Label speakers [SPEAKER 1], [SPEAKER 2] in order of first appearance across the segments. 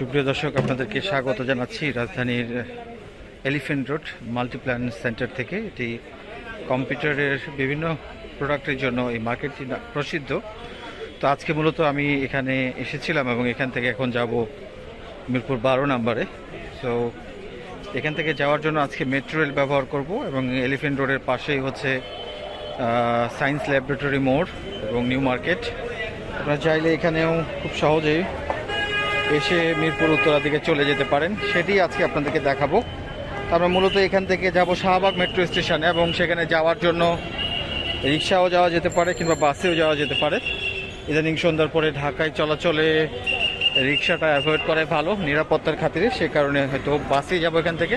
[SPEAKER 1] সুপ্রিয় দর্শক, আপনাদেরকে স্বাগত জানাচ্ছি রাজধানীর এলিফেন্ট রোড মাল্টিপ্ল্যান সেন্টার থেকে। এটি কম্পিউটারের বিভিন্ন প্রোডাক্টের জন্য এই মার্কেটটি প্রসিদ্ধ। তো আজকে মূলত আমি এখানে এসেছিলাম এবং এখান থেকে এখন যাব মিরপুর বারো নাম্বারে। সো এখান থেকে যাওয়ার জন্য আজকে মেট্রো রেল ব্যবহার করব এবং এলিফেন্ট রোডের পাশেই হচ্ছে সায়েন্স ল্যাবরেটরি মোড় এবং নিউ মার্কেট। আপনারা চাইলে এখানেও খুব সহজেই এসে মিরপুর উত্তরা দিকে চলে যেতে পারেন। সেটি আজকে আপনাদেরকে দেখাবো। আমরা মূলত এখান থেকে যাব শাহবাগ মেট্রো স্টেশনে এবং সেখানে যাওয়ার জন্য রিক্সাও যাওয়া যেতে পারে কিংবা বাসেও যাওয়া যেতে পারে। ইদানিং সন্ধ্যার পরে ঢাকায় চলাচলে রিক্সাটা অ্যাভয়েড করাই ভালো, নিরাপত্তার খাতিরে। সে কারণে হয়তো বাসে যাব এখান থেকে।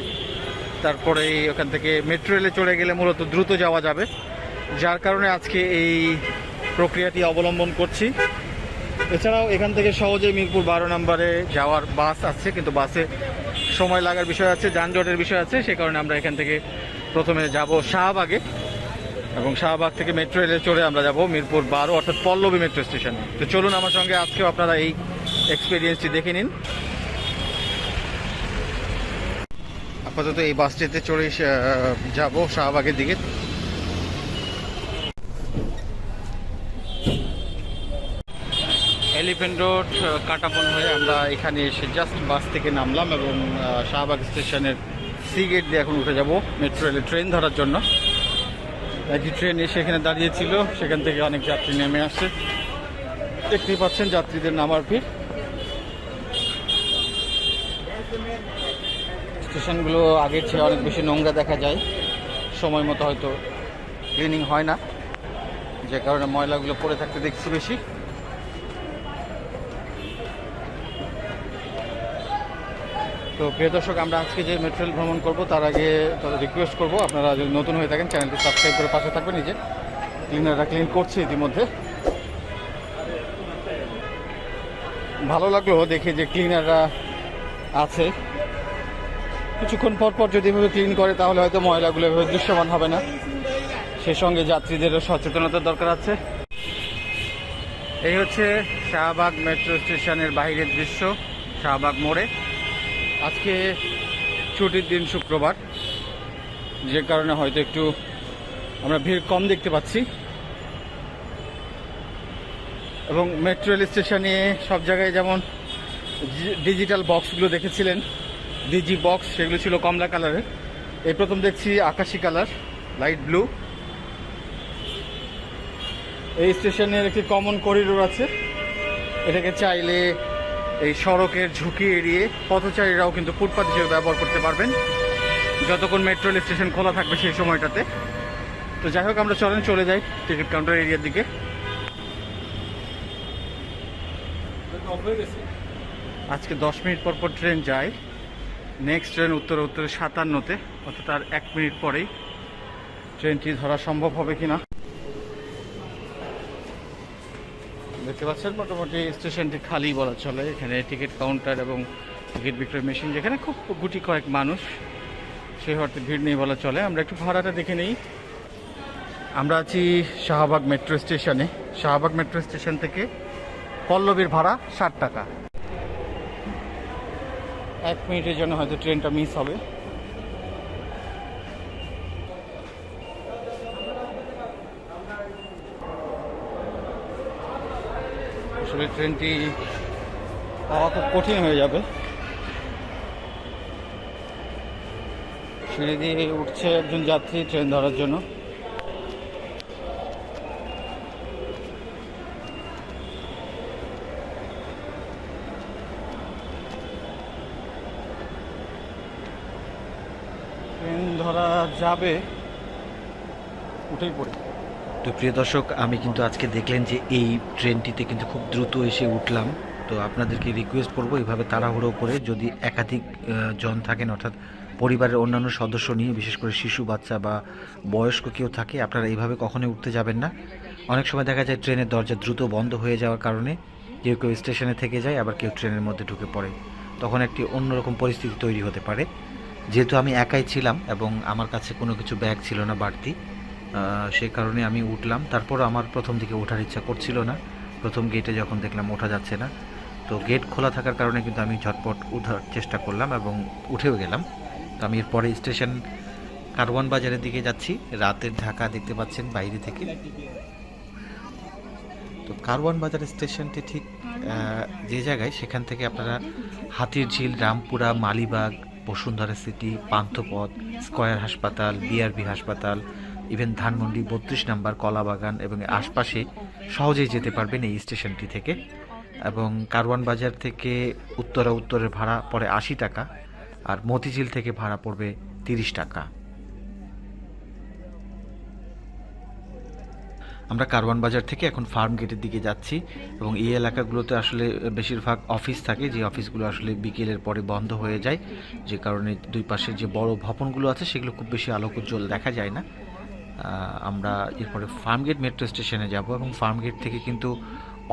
[SPEAKER 1] তারপরে ওখান থেকে মেট্রো রেলে চলে গেলে মূলত দ্রুত যাওয়া যাবে। যার কারণে আজকে এই প্রক্রিয়াটি অবলম্বন করছি। এছাড়াও এখান থেকে সহজে মিরপুর বারো নম্বরে যাওয়ার বাস আছে, কিন্তু বাসে সময় লাগার বিষয় আছে, যানজটের বিষয় আছে, সে কারণে আমরা এখান থেকে প্রথমে যাব শাহবাগে এবং শাহবাগ থেকে মেট্রো রেলে চড়ে আমরা যাব মিরপুর বারো, অর্থাৎ পল্লবী মেট্রো স্টেশনে। তো চলুন আমার সঙ্গে আজকেও আপনারা এই এক্সপিরিয়েন্সটি দেখে নিন। আপাতত এই বাসটিতে চড়ে যাব শাহবাগের দিকে। এলিফেন্ট রোড কাটাপন হয়ে আমরা এখানে এসে জাস্ট বাস থেকে নামলাম এবং শাহবাগ স্টেশনের সি গেট দিয়ে এখন উঠে যাব মেট্রো রেলে ট্রেন ধরার জন্য। একটি ট্রেন এসে এখানে দাঁড়িয়েছিল সেখান থেকে অনেক যাত্রী নেমে আসছে। দেখতেই পাচ্ছেন যাত্রীদের নামার ভিড়। স্টেশনগুলো আগের চেয়ে অনেক বেশি নোংরা দেখা যায়। সময় মতো হয়তো ক্লিনিং হয় না। যে কারণে ময়লাগুলো পড়ে থাকতে দেখছি বেশি। তো প্রিয় দর্শক, আমরা আজকে যে মেট্রো রেল ভ্রমণ করব, তার আগে রিকোয়েস্ট করব, আপনারা যদি নতুন হয়ে থাকেন চ্যানেলটি সাবস্ক্রাইব করে পাশে থাকবেন নিজে ক্লিনাররা ক্লিন করছে ইতিমধ্যে। ভালো লাগল দেখে যে ক্লিনাররা আছে। কিছুক্ষণ পর পর যদি এভাবে ক্লিন করে, তাহলে হয়তো ময়লাগুলো এভাবে দৃশ্যমান হবে না। সেই সঙ্গে যাত্রীদেরও সচেতনতার দরকার আছে। এই হচ্ছে শাহবাগ মেট্রো স্টেশনের বাইরের দৃশ্য, শাহবাগ মোড়ে। আজকে ছুটির দিন শুক্রবার, যে কারণে হয়তো একটু আমরা ভিড় কম দেখতে পাচ্ছি। এবং মেট্রো রেল স্টেশনে সব জায়গায় যেমন ডিজিটাল বক্সগুলো দেখেছিলেন ডিজি বক্স সেগুলো ছিল কমলা কালারের এই প্রথম দেখছি আকাশি কালার লাইট ব্লু এই স্টেশনের একটি কমন করিডোর আছে। এটাকে চাইলে এই সড়কের ঝুঁকি এড়িয়ে পথচারীরাও কিন্তু ফুটপাথ হিসেবে ব্যবহার করতে পারবেন। যতক্ষণ মেট্রো রেল স্টেশন খোলা থাকবে সেই সময়টাতে। তো যাই হোক, আমরা চলেন, চলে যাই টিকিট কাউন্টার এরিয়ার দিকে। আজকে দশ মিনিট পর পর ট্রেন যায়। নেক্সট ট্রেন উত্তর উত্তরে সাতান্নতে, অর্থাৎ আর এক মিনিট পরেই ট্রেনটি ধরা সম্ভব হবে কিনা। দেখতে পাচ্ছেন, মোটামুটি স্টেশনটি খালি বলা চলে। এখানে টিকিট কাউন্টার এবং টিকিট বিক্রয় মেশিন, যেখানে খুব গুটি কয়েক মানুষ সেই অর্থে ভিড় নেই বলা চলে। আমরা একটু ভাড়াটা দেখে নিই। আমরা আছি শাহবাগ মেট্রো স্টেশনে। শাহবাগ মেট্রো স্টেশন থেকে পল্লবীর ভাড়া ষাট টাকা। এক মিনিটের জন্য হয়তো ট্রেনটা মিস হবে। আসলে ট্রেনটি পাওয়া খুব কঠিন হয়ে যাবে। সিঁড়ি দিয়ে উঠছে একজন যাত্রী ট্রেন ধরার জন্য। ট্রেন ধরা যাবে, উঠেই পড়ে।
[SPEAKER 2] তো প্রিয় দর্শক, আমি কিন্তু আজকে দেখলেন যে এই ট্রেনটিতে কিন্তু খুব দ্রুত এসে উঠলাম। তো আপনাদেরকে রিকোয়েস্ট করব এইভাবে তাড়াহুড়ো করে যদি একাধিক জন থাকেন, অর্থাৎ পরিবারের অন্যান্য সদস্য নিয়ে, বিশেষ করে শিশু, বাচ্চা বা বয়স্ক কেউ থাকে, আপনারা এইভাবে কখনোই উঠতে যাবেন না। অনেক সময় দেখা যায় ট্রেনের দরজা দ্রুত বন্ধ হয়ে যাওয়ার কারণে কেউ কেউ স্টেশনে থেকে যায়, আবার কেউ ট্রেনের মধ্যে ঢুকে পড়ে। তখন একটি অন্যরকম পরিস্থিতি তৈরি হতে পারে। যেহেতু আমি একাই ছিলাম এবং আমার কাছে কোনো কিছু ব্যাগ ছিল না বাড়তি সেই কারণে আমি উঠলাম। তারপর আমার প্রথম দিকে ওঠার ইচ্ছা করছিল না। প্রথম গেটে যখন দেখলাম ওঠা যাচ্ছে না, তো গেট খোলা থাকার কারণে কিন্তু আমি ঝটপট উঠার চেষ্টা করলাম এবং উঠেও গেলাম। তো আমি এরপরে স্টেশন কারওয়ান বাজারের দিকে যাচ্ছি। রাতের ঢাকা দেখতে পাচ্ছেন বাইরে থেকে। তো কারওয়ান বাজার স্টেশনটি ঠিক যে জায়গায়, সেখান থেকে আপনারা হাতির ঝিল রামপুরা, মালিবাগ, বসুন্ধরা সিটি পান্থপথ, স্কয়ার হাসপাতাল বিআরবি হাসপাতাল ইভেন ধানমন্ডি বত্রিশ নাম্বার কলাবাগান এবং আশপাশে সহজেই যেতে পারবেন এই স্টেশনটি থেকে। এবং কারওয়ান বাজার থেকে উত্তরা উত্তরের ভাড়া পড়ে আশি টাকা আর মতিঝিল থেকে ভাড়া পড়বে তিরিশ টাকা। আমরা কারওয়ান বাজার থেকে এখন ফার্ম গেটের দিকে যাচ্ছি এবং এই এলাকাগুলোতে আসলে বেশিরভাগ অফিস থাকে, যে অফিসগুলো আসলে বিকেলের পরে বন্ধ হয়ে যায়, যে কারণে দুই পাশে যে বড় ভবনগুলো আছে সেগুলো খুব বেশি আলোক উজ্জ্বল দেখা যায় না। আমরা এরপরে ফার্মগেট মেট্রো স্টেশনে যাব এবং ফার্মগেট থেকে কিন্তু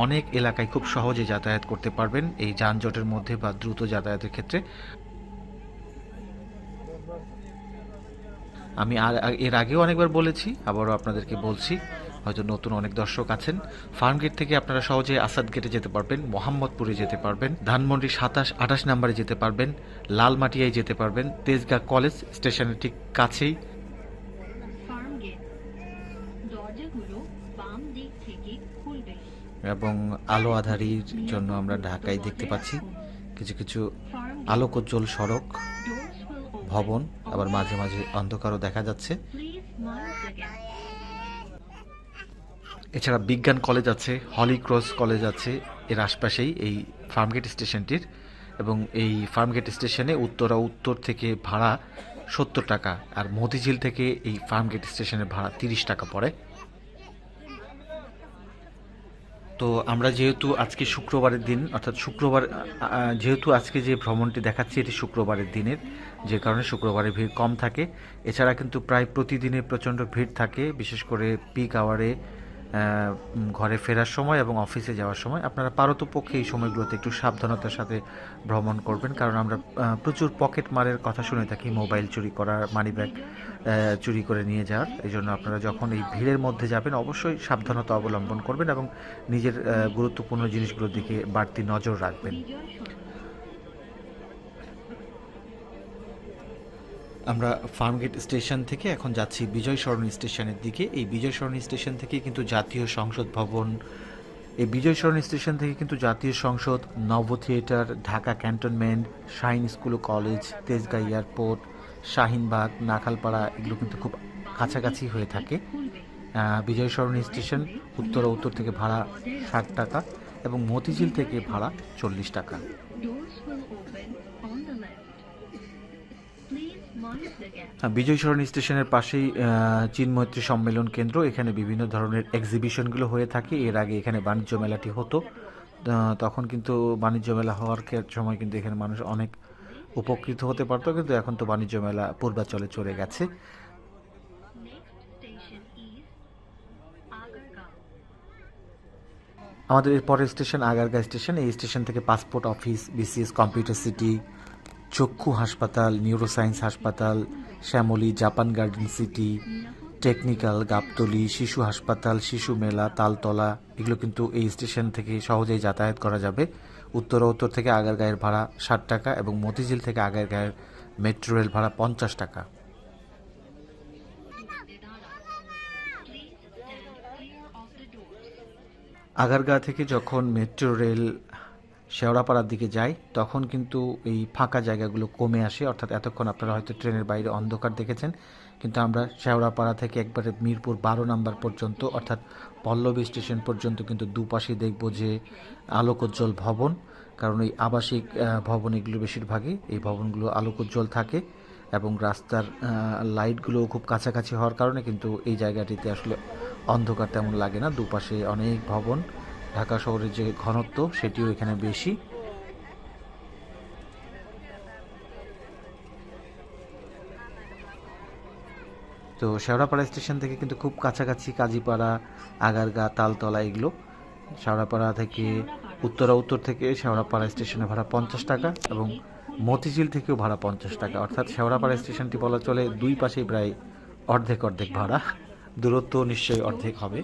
[SPEAKER 2] অনেক এলাকায় খুব সহজে যাতায়াত করতে পারবেন এই যানজটের মধ্যে বা দ্রুত যাতায়াতের ক্ষেত্রে। আমি আর এর আগেও অনেকবার বলেছি, আবারও আপনাদেরকে বলছি, হয়তো নতুন অনেক দর্শক আছেন ফার্ম গেট থেকে আপনারা সহজে আসাদ গেটে যেতে পারবেন, মোহাম্মদপুরে যেতে পারবেন, ধানমন্ডি সাতাশ, আঠাশ নাম্বারে যেতে পারবেন, লালমাটিয়ায় যেতে পারবেন তেজগাঁ কলেজ স্টেশনের ঠিক কাছেই এবং আলো আধারির জন্য আমরা ঢাকায় দেখতে পাচ্ছি কিছু কিছু আলোকোজ্জ্বল সড়ক, ভবন, আবার মাঝে মাঝে অন্ধকারও দেখা যাচ্ছে। এছাড়া বিজ্ঞান কলেজ আছে, হলি ক্রস কলেজ আছে, এর আশপাশেই এই ফার্মগেট স্টেশনটির। এবং এই ফার্মগেট স্টেশনে উত্তরা উত্তর থেকে ভাড়া সত্তর টাকা, আর মতিঝিল থেকে এই ফার্মগেট স্টেশনের ভাড়া তিরিশ টাকা পড়ে। তো আমরা যেহেতু আজকে শুক্রবারের দিন, অর্থাৎ শুক্রবার যেহেতু আজকে যে ভ্রমণটি দেখাচ্ছি, এটি শুক্রবারের দিনের, যে কারণে শুক্রবারে ভিড় কম থাকে। এছাড়া কিন্তু প্রায় প্রতিদিনে প্রচণ্ড ভিড় থাকে, বিশেষ করে পিক আওয়ারে ঘরে ফেরার সময় এবং অফিসে যাওয়ার সময় আপনারা পারতপক্ষে এই সময়গুলোতে একটু সাবধানতার সাথে ভ্রমণ করবেন। কারণ আমরা প্রচুর পকেট মারের কথা শুনে থাকি, মোবাইল চুরি করার মানি ব্যাগ চুরি করে নিয়ে যাওয়ার। এই জন্য আপনারা যখন এই ভিড়ের মধ্যে যাবেন, অবশ্যই সাবধানতা অবলম্বন করবেন এবং নিজের গুরুত্বপূর্ণ জিনিসগুলোর দিকে বাড়তি নজর রাখবেন। আমরা ফার্মগেট স্টেশন থেকে এখন যাচ্ছি বিজয় সরণী স্টেশনের দিকে। এই বিজয় সরণী স্টেশন থেকে কিন্তু জাতীয় সংসদ ভবন, এই বিজয় সরণী স্টেশন থেকে কিন্তু জাতীয় সংসদ, Novo theatre, Dhaka cantonment, Shaheen school ও কলেজ তেজগাঁ এয়ারপোর্ট, শাহিনবাগ, নাখালপাড়া এগুলো কিন্তু খুব কাছাকাছি হয়ে থাকে। বিজয় সরণী স্টেশন উত্তর উত্তর থেকে ভাড়া ষাট টাকা এবং মতিঝিল থেকে ভাড়া চল্লিশ টাকা। বিজয় সরণী স্টেশনের পাশেই আহ, চীন মৈত্রী সম্মেলন কেন্দ্র। এখানে বিভিন্ন ধরনের এক্সিবিশনগুলো হয়ে থাকে। এর আগে এখানে বাণিজ্য মেলাটি হতো। তখন কিন্তু বাণিজ্য মেলা হওয়ার সময় কিন্তু এখানে মানুষ অনেক উপকৃত হতে পারতো। কিন্তু এখন তো বাণিজ্য মেলা পূর্বাচলে চলে গেছে. আমাদের এরপরের স্টেশন আগারগাঁ স্টেশন। এই স্টেশন থেকে passport office BCS computer city চক্ষু হাসপাতাল নিউরোসায়েন্স হাসপাতাল, Shyamoli Japan garden city technical Gabtoli, শিশু হাসপাতাল, শিশু মেলা, তালতলা, এগুলো কিন্তু এই স্টেশন থেকে সহজেই যাতায়াত করা যাবে উত্তর উত্তর থেকে আগারগাঁয়ের ভাড়া ষাট টাকা এবং মতিঝিল থেকে আগারগাঁয়ের মেট্রো রেল ভাড়া পঞ্চাশ টাকা. আগারগাঁ থেকে যখন মেট্রো রেল শেওড়াপাড়ার দিকে যাই তখন কিন্তু এই ফাঁকা জায়গাগুলো কমে আসে। অর্থাৎ এতক্ষণ আপনারা হয়তো ট্রেনের বাইরে অন্ধকার দেখেছেন কিন্তু আমরা শেওড়াপাড়া থেকে একবারে মিরপুর বারো নাম্বার পর্যন্ত অর্থাৎ পল্লবী স্টেশন পর্যন্ত কিন্তু দুপাশে দেখব যে আলোকোজ্জ্বল ভবন কারণ এই আবাসিক ভবন এগুলো বেশিরভাগই এই ভবনগুলো আলোকোজ্জ্বল থাকে এবং রাস্তার আহ, লাইটগুলোও খুব কাছাকাছি হওয়ার কারণে কিন্তু এই জায়গাটিতে আসলে অন্ধকার তেমন লাগে না। দুপাশে অনেক ভবন ঢাকা শহরের যে ঘনত্ব, সেটিও এখানে বেশি। তো শেওড়াপাড়া স্টেশন থেকে কিন্তু খুব কাছাকাছি কাজীপাড়া, আগারগা, তালতলা এগুলো। শেওড়াপাড়া থেকে উত্তরা উত্তর থেকে শেওড়াপাড়া স্টেশনে ভাড়া পঞ্চাশ টাকা এবং মতিঝিল থেকেও ভাড়া পঞ্চাশ টাকা। অর্থাৎ শেওড়াপাড়া স্টেশনটি বলা চলে দুই পাশেই প্রায় অর্ধেক অর্ধেক ভাড়া। দূরত্ব নিশ্চয়ই অর্ধেক হবে।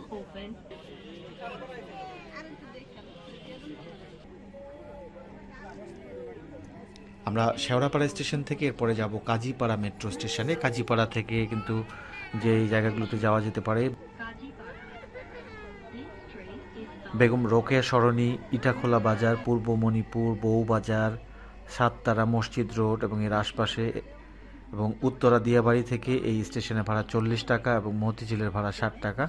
[SPEAKER 2] আমরা শেওড়াপাড়া স্টেশন থেকে এরপরে যাব কাজীপাড়া মেট্রো স্টেশনে। কাজীপাড়া থেকে কিন্তু যে জায়গাগুলোতে যাওয়া যেতে পারে, বেগম রোকেয়া সরণি, ইটাখোলা বাজার, পূর্ব মণিপুর বউবাজার সাততারা মসজিদ রোড এবং এর আশপাশে এবং উত্তরা দিয়াবাড়ি থেকে এই স্টেশনে ভাড়া চল্লিশ টাকা এবং মতিঝিলের ভাড়া ষাট টাকা।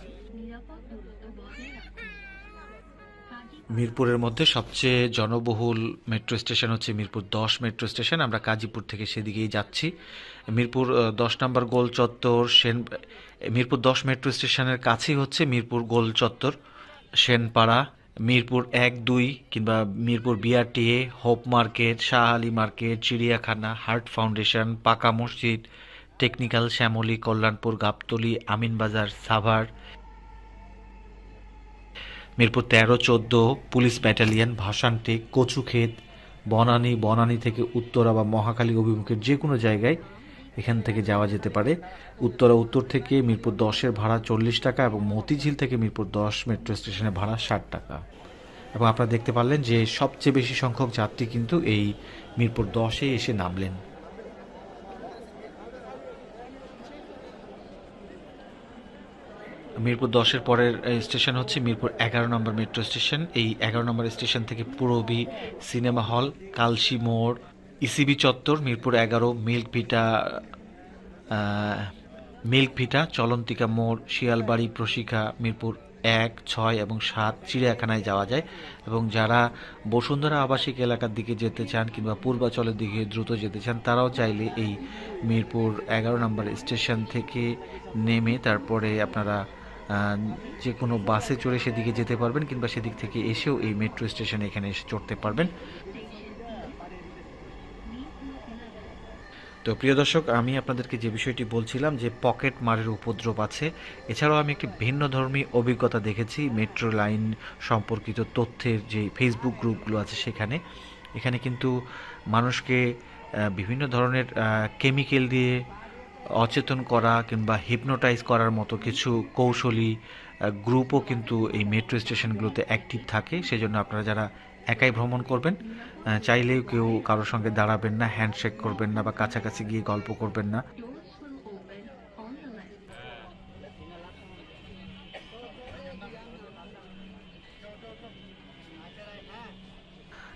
[SPEAKER 2] মিরপুরের মধ্যে সবচেয়ে জনবহুল মেট্রো স্টেশন হচ্ছে মিরপুর দশ মেট্রো স্টেশন আমরা গাজীপুর থেকে সেদিকেই যাচ্ছি। মিরপুর দশ নম্বর গোল চত্বর, সেন মিরপুর দশ মেট্রো স্টেশনের কাছেই হচ্ছে মিরপুর গোল চত্বর, সেনপাড়া, মিরপুর এক, দুই, কিংবা Mirpur BRTA, hope market, Shah Ali market, চিড়িয়াখানা, হার্ট ফাউন্ডেশন, পাকা মসজিদ, টেকনিক্যাল শ্যামলী, কল্যাণপুর, গাবতলী, আমিনবাজার, সাভার মিরপুর তেরো, চোদ্দ, পুলিশ ব্যাটালিয়ন ভাসানটেক কচুক্ষেত, বনানী বনানী থেকে উত্তরা বা মহাকালী অভিমুখের যে কোনো জায়গায় এখান থেকে যাওয়া যেতে পারে। উত্তরা উত্তর থেকে মিরপুর দশের ভাড়া চল্লিশ টাকা এবং মতিঝিল থেকে মিরপুর দশ মেট্রো স্টেশনের ভাড়া ষাট টাকা। এবং আপনারা দেখতে পারলেন যে সবচেয়ে বেশি সংখ্যক যাত্রী কিন্তু এই মিরপুর দশে এসে নামলেন। মিরপুর দশের পরের স্টেশন হচ্ছে মিরপুর এগারো নম্বর মেট্রো স্টেশন। এই এগারো নম্বর স্টেশন থেকে পুরবী সিনেমা হল, কালশি মোড়, ইসিবি চত্বর, মিরপুর এগারো মিল্ক ভিটা মিল্ক ভিটা চলন্তিকা মোড়, শিয়ালবাড়ি, প্রশিকা, মিরপুর এক, ছয় এবং সাত চিড়িয়াখানায় যাওয়া যায়। এবং যারা বসুন্ধরা আবাসিক এলাকার দিকে যেতে চান কিংবা পূর্বাচলের দিকে দ্রুত যেতে চান, তারাও চাইলে এই মিরপুর এগারো নম্বর স্টেশন থেকে নেমে তারপরে আপনারা যে কোনো বাসে চড়ে সেদিকে যেতে পারবেন কিংবা সেদিক থেকে এসেও এই মেট্রো স্টেশনে এখানে এসে চড়তে পারবেন। তো প্রিয় দর্শক, আমি আপনাদেরকে যে বিষয়টি বলছিলাম যে পকেট মারের উপদ্রব আছে, এছাড়াও আমি একটি ভিন্ন ধর্মী অভিজ্ঞতা দেখেছি মেট্রো লাইন সম্পর্কিত তথ্যের যে ফেসবুক গ্রুপগুলো আছে সেখানে। এখানে কিন্তু মানুষকে বিভিন্ন ধরনের কেমিক্যাল দিয়ে অচেতন করা কিংবা হিপনোটাইজ করার মতো কিছু কৌশলী গ্রুপও কিন্তু এই মেট্রো স্টেশনগুলোতে অ্যাক্টিভ থাকে। সেজন্য আপনারা যারা একাই ভ্রমণ করবেন চাইলেও কেউ কারোর সঙ্গে দাঁড়াবেন না হ্যান্ডশেক করবেন না বা কাছাকাছি গিয়ে গল্প করবেন না।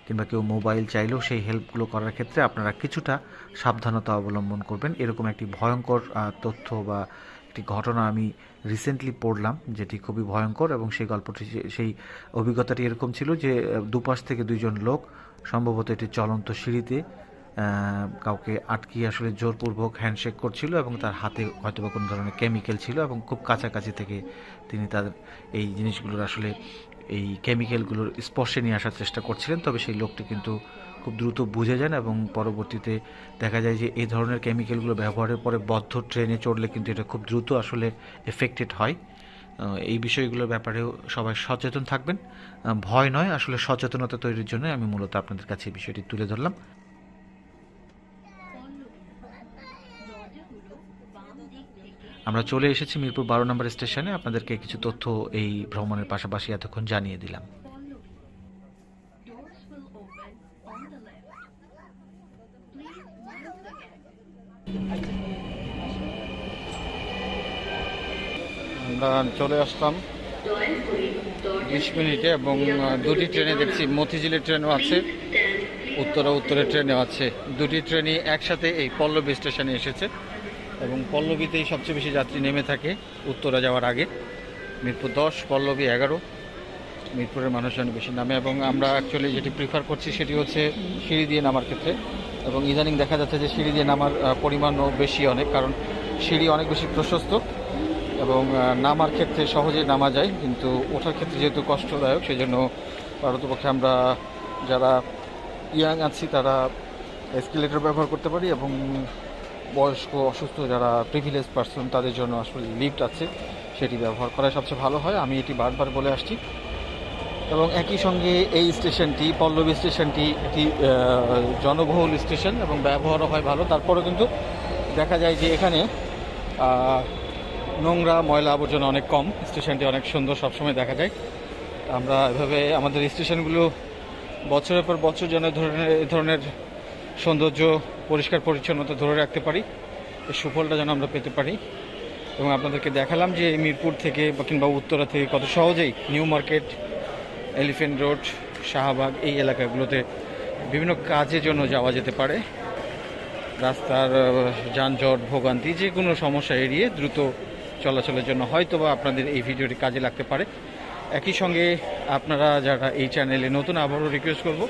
[SPEAKER 2] কিংবা কেউ মোবাইল চাইলেও সেই হেল্পগুলো করার ক্ষেত্রে আপনারা কিছুটা সাবধানতা অবলম্বন করবেন। এরকম একটি ভয়ঙ্কর তথ্য বা একটি ঘটনা আমি রিসেন্টলি পড়লাম, যেটি খুবই ভয়ঙ্কর এবং সেই গল্পটি সেই অভিজ্ঞতাটি এরকম ছিল যে দুপাশ থেকে দুইজন লোক, সম্ভবত এটি চলন্ত সিঁড়িতে কাউকে আটকিয়ে আসলে জোরপূর্বক হ্যান্ডশেক করছিল এবং তার হাতে হয়তো বা কোনো ধরনের কেমিক্যাল ছিল এবং খুব কাছাকাছি থেকে তিনি তার এই জিনিসগুলোর আসলে এই কেমিক্যালগুলোর স্পর্শে নিয়ে আসার চেষ্টা করছিলেন, তবে সেই লোকটি কিন্তু খুব দ্রুত বুঝে যান এবং পরবর্তীতে দেখা যায় যে এই ধরনের কেমিক্যালগুলো ব্যবহারের পরে বদ্ধ ট্রেনে চড়লে কিন্তু এটা খুব দ্রুত আসলে এফেক্টেড হয়। এই বিষয়গুলোর ব্যাপারেও সবাই সচেতন থাকবেন। ভয় নয়, আসলে সচেতনতা তৈরির জন্য আমি মূলত আপনাদের কাছে এই বিষয়টি তুলে ধরলাম
[SPEAKER 3] দরজাগুলো বাম দিক থেকে
[SPEAKER 2] আমরা চলে এসেছি মিরপুর বারো নম্বর স্টেশনে। আপনাদেরকে কিছু তথ্য এই ভ্রমণের পাশাপাশি এতক্ষণ জানিয়ে দিলাম.
[SPEAKER 1] আমরা চলে আসলাম বিশ মিনিটে এবং দুটি ট্রেনে দেখছি। মতিঝিলের ট্রেনও আছে উত্তরা উত্তরের ট্রেনও আছে। দুটি ট্রেনই একসাথে এই পল্লবী স্টেশনে এসেছে। এবং পল্লবীতেই সবচেয়ে বেশি যাত্রী নেমে থাকে উত্তরা যাওয়ার আগে। মিরপুর দশ, পল্লবী এগারো, মিরপুরের মানুষজন বেশি নামে এবং আমরা অ্যাকচুয়ালি যেটি প্রিফার করছি সেটি হচ্ছে সিঁড়ি দিয়ে নামার ক্ষেত্রে এবং ইদানিং দেখা যাচ্ছে যে সিঁড়ি দিয়ে নামার পরিমাণও বেশি অনেক কারণ সিঁড়ি অনেক বেশি প্রশস্ত এবং নামার ক্ষেত্রে সহজে নামা যায় কিন্তু ওঠার ক্ষেত্রে যেহেতু কষ্টদায়ক সেই জন্য পারতপক্ষে আমরা যারা ইয়াং আছি তারা এসকেলেটর ব্যবহার করতে পারি এবং বয়স্ক, অসুস্থ যারা প্রিভিলেজ পার্সন তাদের জন্য আসলে লিফট আছে। সেটি ব্যবহার করা সবচেয়ে ভালো হয়। আমি এটি বারবার বলে আসছি। এবং একই সঙ্গে এই স্টেশনটি, পল্লবী স্টেশনটি একটি জনবহুল স্টেশন এবং ব্যবহারও হয় ভালো। তারপরেও কিন্তু দেখা যায় যে এখানে নোংরা ময়লা আবর্জনা অনেক কম। স্টেশনটি অনেক সুন্দর সবসময় দেখা যায়। আমরা এভাবে আমাদের স্টেশনগুলো বছরের পর বছর যেন ধরনের, এ ধরনের সৌন্দর্য পরিষ্কার পরিচ্ছন্নতা ধরে রাখতে পারি। এই সুফলটা যেন আমরা পেতে পারি। এবং আপনাদেরকে দেখালাম যে মিরপুর থেকে বা কিংবা উত্তরা থেকে কত সহজেই new market elephant road, Shahbag এই এলাকাগুলোতে বিভিন্ন কাজের জন্য যাওয়া যেতে পারে। রাস্তার যানজট, ভোগান্তি যে কোনো সমস্যা এড়িয়ে দ্রুত চলাচলের জন্য হয়তো বা আপনাদের এই ভিডিওটি কাজে লাগতে পারে। একই সঙ্গে আপনারা যারা এই চ্যানেলে নতুন আবারও রিকোয়েস্ট করব,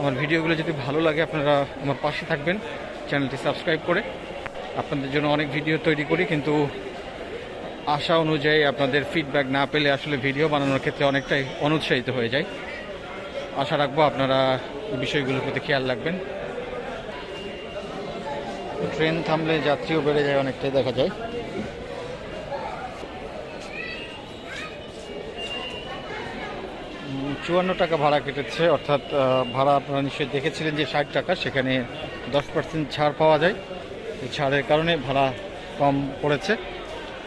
[SPEAKER 1] আমার ভিডিওগুলো যদি ভালো লাগে আপনারা আমার পাশে থাকবেন। চ্যানেলটি সাবস্ক্রাইব করে আপনাদের জন্য অনেক ভিডিও তৈরি করি, কিন্তু আশা অনুযায়ী আপনাদের ফিডব্যাক না পেলে আসলে ভিডিও বানানোর ক্ষেত্রে অনেকটাই অনুৎসাহিত হয়ে যায়। আশা রাখব আপনারা বিষয়গুলোর প্রতি খেয়াল রাখবেন। ট্রেন থামলে যাত্রীও বেড়ে যায়, অনেকটাই দেখা যায়। চুয়ান্ন টাকা ভাড়া কেটেছে, অর্থাৎ ভাড়া আপনারা নিশ্চয়ই দেখেছিলেন যে ষাট টাকা, সেখানে দশ পার্সেন্ট ছাড় পাওয়া যায়। এই ছাড়ের কারণে ভাড়া কম পড়েছে।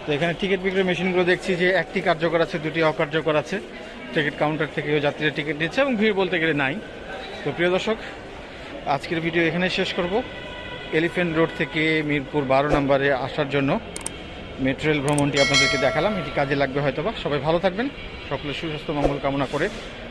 [SPEAKER 1] তো এখানে টিকিট বিক্রির মেশিনগুলো দেখছি যে একটি কার্যকর আছে, দুটি অকার্যকর আছে। টিকিট কাউন্টার থেকেও যাত্রীরা টিকিট নিচ্ছে এবং ভিড় বলতে গেলে নাই। তো প্রিয় দর্শক, আজকের ভিডিও এখানে শেষ করব। এলিফেন্ট রোড থেকে মিরপুর বারো নম্বরে আসার জন্য মেট্রো রেল ভ্রমণটি আপনাদেরকে দেখালাম। এটি কাজে লাগবে হয়তোবা। সবাই ভালো থাকবেন। সকলের সুস্বাস্থ্য, মঙ্গল কামনা করে